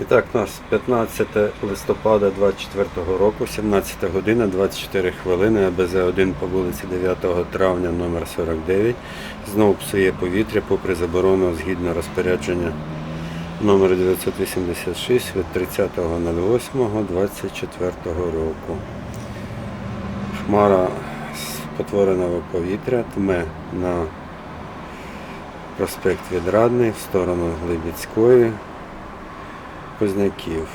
І так, у нас 15 листопада 24 року, 17 година, 24 хвилини, АБЗ-1 по вулиці 9 травня номер 49 знову псує повітря попри заборону згідно розпорядження номер 986 від 30.08.24 року. Хмара спотвореного повітря тме на проспект Відрадний в сторону Глибіцької, Позняків.